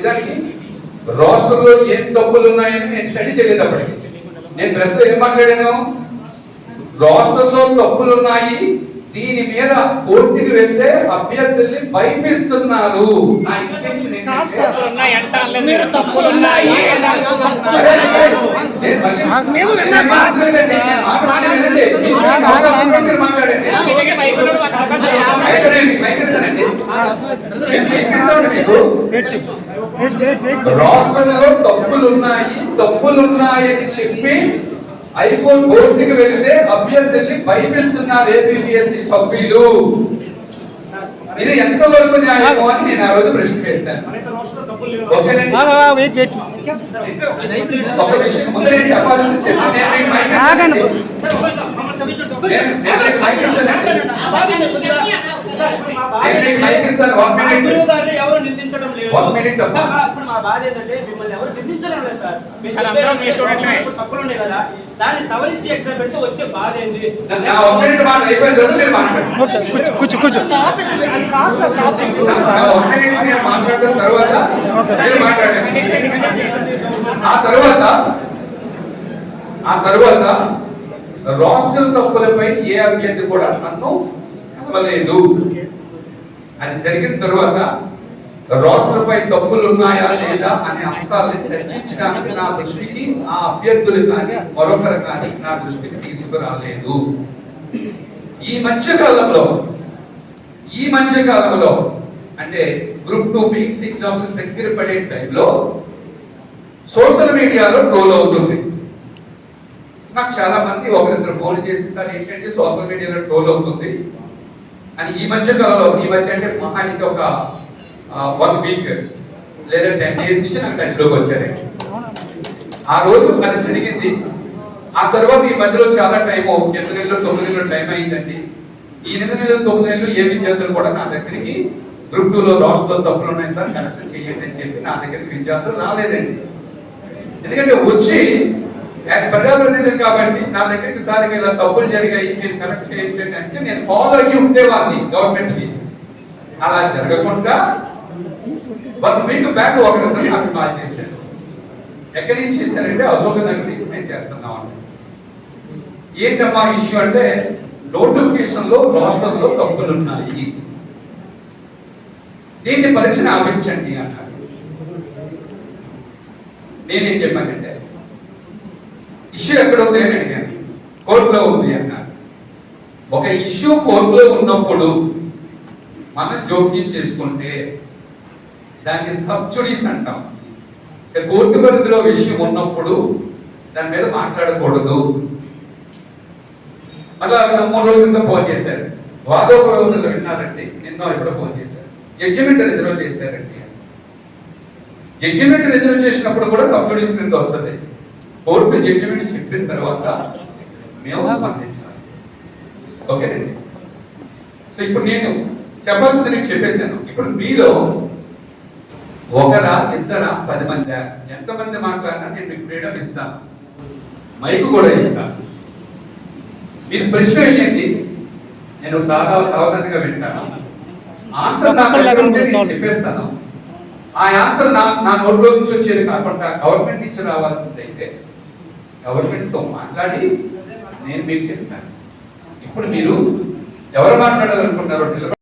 నిజానికి రాష్ట్రంలో ఏం తప్పులు ఉన్నాయని నేను స్టడీ చేయలేదు అప్పటికి నేను ప్రశ్న ఏం మాట్లాడాను రాష్ట్రంలో తప్పులు ఉన్నాయి దీని మీద కోర్టుకి వెళ్తే అభ్యర్థుల్ని భయపిస్తున్నారు. నేను మళ్ళీ- మేము నేను విన్నాం. మాట్లాడలేదండి. నేను మాట్లాడలేదు వినండి. మీరు మాట్లాడుతున్నారు, మీరు మాట్లాడండి. మైక్ మైక్ ఇస్తానండి. మైక్ ఇస్తామండి మీకు. రాష్ట్రంలో తప్పులు ఉన్నాయి తప్పులు ఉన్నాయని చెప్పి హైకోర్టు కోర్టుకి వెళితే అభ్యర్థుల్ని భయపిస్తున్నారు ఏపీఎస్సి సభ్యులు. ఇది ఎంతవరకు న్యాయమో అని నేను ఆ రోజు ప్రశ్న వేశాను. ఓకేనండి ఒక విషయం ముందు నేను చెప్పాల్సింది చెప్పి ఎవరు నిందించడం లేదు మా- ఇప్పుడు మా బాధ ఏంటంటే మిమ్మల్ని ఎవరు నిందించడం లేదు సార్ తప్పులు ఉన్నాయి కదా దాన్ని సవరించి ఎగ్జామ్ పెడితే వచ్చే బాధ ఏంది అది కాదు సార్ మాట్లాడిన తర్వాత ఆ తర్వాత ఆ తర్వాత రాష్ట్ర తప్పులపై ఏ అభ్యర్థి కూడా నన్ను ఇవ్వలేదు అది జరిగిన తర్వాత రాష్ట్రపై తప్పులు ఉన్నాయా లేదా అనే అంశాలను చర్చించడానికి నా దృష్టికి ఆ అభ్యర్థులు కానీ మరొకరు కానీ నా దృష్టికి తీసుకురాలేదు. ఈ మధ్య కాలంలో ఈ మధ్య కాలంలో అంటే గ్రూప్ టూ మెయిన్స్ ఎగ్జామ్స్ దగ్గర పడే టైంలో సోషల్ మీడియాలో ట్రోల్ అవుతుంది. నాకు చాలా మంది ఒకరిద్దరు ఫోన్ చేసి సార్ ఏంటంటే సోషల్ మీడియాలో ట్రోల్ అవుతుంది. అని ఈ మధ్య కాలంలో ఈ మధ్య అంటే మహా ఒక వన్ వీక్ లేదా టెన్ డేస్ నుంచి నాకు టచ్లోకి వచ్చారు. ఆ రోజు అది జరిగింది. ఆ తర్వాత ఈ మధ్యలో చాలా టైం ఎనిమిది నెలలు తొమ్మిది నెలలు టైం అయిందండి. ఈ ఎనిమిది నెలలు తొమ్మిది నెలలు ఏ విద్యార్థులు కూడా నా దగ్గరికి గ్రూప్ టూలో రాష్ట్రంలో తప్పులు ఉన్నాయి సార్ కనెక్షన్ చేయండి అని చెప్పి నా దగ్గరికి విద్యార్థులు రాలేదండి. ఎందుకంటే వచ్చి యాజ్ ప్రజాప్రతినిధులు కాబట్టి నా దగ్గరికి సార్ ఇలా తప్పులు జరిగాయి మీరు కరెక్ట్ చేయండి అంటే నేను ఫాలో అయ్యి ఉండేవాడిని గవర్నమెంట్కి అలా జరగకుండా వన్ వీక్ బ్యాక్ ఒక నాకు కాల్ చేశారు. ఎక్కడి నుంచి చేశారంటే అశోక్ నగర్ నుంచి మేము చేస్తున్నాం అంటే ఏంటమ్మా ఇష్యూ అంటే నోటిఫికేషన్లో రాష్ట్రంలో తప్పులు ఉన్నాయి. దీన్ని పరీక్షను ఆపించండి అన్నారు. నేనేం చెప్పానంటే ఇష్యూ ఎక్కడ ఉంది అని అడిగాను. కోర్టులో ఉంది అన్నారు. ఒక ఇష్యూ కోర్టులో ఉన్నప్పుడు మనం జోక్యం చేసుకుంటే దాన్ని సబ్సిడీస్ అంటాం. కోర్టు పరిధిలో విషయం ఉన్నప్పుడు దాని మీద మాట్లాడకూడదు. అలా మూడు రోజుల క్రితం ఫోన్ చేశారు. వాదోపయోగులు విన్నారండి. నిన్న ఎప్పుడో ఫోన్ చేశారు. జడ్జిమెంట్ రిజర్వ్ చేశారండి జడ్జిమెంట్ రిజర్వ్ చేసినప్పుడు కూడా సబ్సిడీస్ క్రింద వస్తుంది. కోర్టు జడ్జిమెంట్ చెప్పిన తర్వాత మేము స్పందించాలి. ఓకేనండి సో ఇప్పుడు నేను చెప్పాల్సింది నీకు చెప్పేశాను. ఇప్పుడు మీలో ఒకరా ఇద్దరా పది మంది? ఎంతమంది మాట్లాడినా నేను మీకు ఫ్రీడమ్ ఇస్తాను మైకు కూడా ఇస్తాను మీరు ప్రశ్న వేయండి. నేను సాదా సావధానంగా వింటాను. ఆన్సర్ నా దగ్గర ఉంటే నేను చెప్పేస్తాను. ఆ ఆన్సర్ నా నా నోట్లో నుంచి వచ్చేది కాకుండా గవర్నమెంట్ నుంచి రావాల్సింది అయితే మాట్లాడి నేను మీకు చెప్పాను. ఇప్పుడు మీరు ఎవరు మాట్లాడాలనుకుంటారో నిలబడి